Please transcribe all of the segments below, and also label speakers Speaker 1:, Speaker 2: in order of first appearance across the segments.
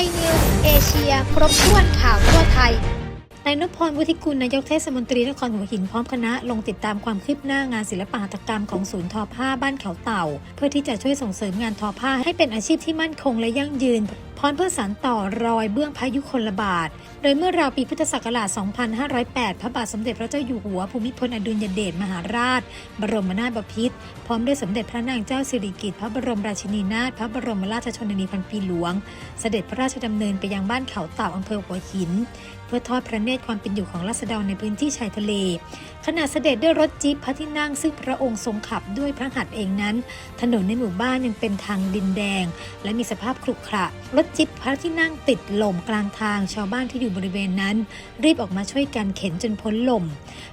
Speaker 1: ยนิวส์เอเชีย ครบถ้วนข่าวทั่วไทยนายนพพรวุฒิกุลนายกเทศมนตรีนครหัวหินพร้อมคณะลงติดตามความคืบหน้างานศิลปหัตถกรรมของศูนย์ทอผ้าบ้านเขาเต่า เพื่อที่จะช่วยส่งเสริมงานทอผ้าให้เป็นอาชีพที่มั่นคงและยั่งยืน พร้อมเพื่อสานต่อรอยเบื้องพายุคนบาท โดยเมื่อราวปีพุทธศักราช 2508 พระบาทสมเด็จพระเจ้าอยู่หัวภูมิพลอดุลยเดชมหาราช บรมนาถบพิตรพร้อมด้วยสมเด็จพระนางเจ้าสิริกิติ์พระบรมราชินีนาถพระบรมราชชนนีพันปีหลวง เสด็จพระราชดำเนินไปยังบ้านเขาเต่าอำเภอหัวหิน เพื่อทอดพระเนตรความเป็นอยู่ของราษฎรในพื้นที่ชายทะเล ขณะเสด็จด้วยรถจี๊ปพระที่นั่งซึ่งพระองค์ทรงขับด้วยพระหัตถ์เองนั้น ถนนในหมู่บ้านยังเป็นทางดินแดง และมีสภาพขรุขระรถจิ๊บพระที่นั่งติดลมกลางทางชาวบ้านที่อยู่บริเวณนั้น รีบออกมาช่วยกันเข็นจนพ้นลม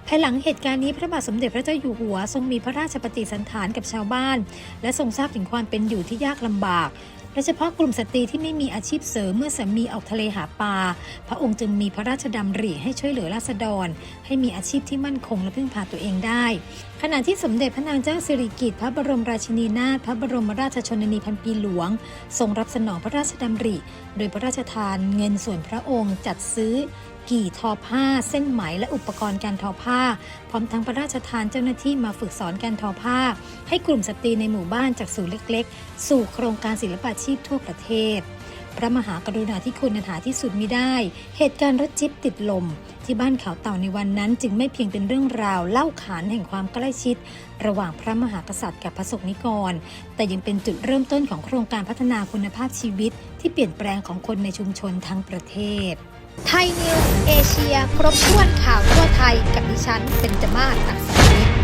Speaker 1: ภายหลังเหตุการณ์นี้พระบาทสมเด็จพระเจ้าอยู่หัว ทรงมีพระราชปฏิสันถานกับชาวบ้าน และทรงทราบถึงความเป็นอยู่ที่ยากลำบาก โดยเฉพาะกลุ่มสตรีที่ไม่มีอาชีพเสริมเมื่อสามีออกทะเลหาปลา พระองค์จึงมีพระราชดำริให้ช่วยเหลือราษฎร ให้มีอาชีพที่มั่นคงและพึ่งพาตัวเองได้ ขณะที่สมเด็จพระนางเจ้าสิริกิติ์พระบรมราชินีนาถพระบรมราชชนนีพันปีหลวง ทรงรับสนองพระราชดำริ โดยพระราชทานเงินส่วนพระองค์จัดซื้อ กี่ทอผ้า เส้นไหมและอุปกรณ์การทอผ้า พร้อมทั้งพระราชทานเจ้าหน้าที่มาฝึกสอนการทอผ้า ให้กลุ่มสตรีในหมู่บ้านจากศูนย์เล็ก ๆ สู่โครงการศิลปาชีพทั่วประเทศ พระมหากรุณาธิคุณนันหาที่สุดมิได้ เหตุการณ์รถจิ๊บติดลม ที่บ้านเขาเต่าในวันนั้น จึงไม่เพียงเป็นเรื่องราวเล่าขานแห่งความใกล้ชิด ระหว่างพระมหากษัตริย์กับพระสงฆ์นิกร แต่ยังเป็นจุดเริ่มต้นของโครงการพัฒนาคุณภาพชีวิต ที่เปลี่ยนแปลงของคนในชุมชนทั้งประเทศ ไทยนิวเอเชีย ครบถ้วนข่าวทั่วไทยกับดิฉันเป็นจมาศอักษรวิทย์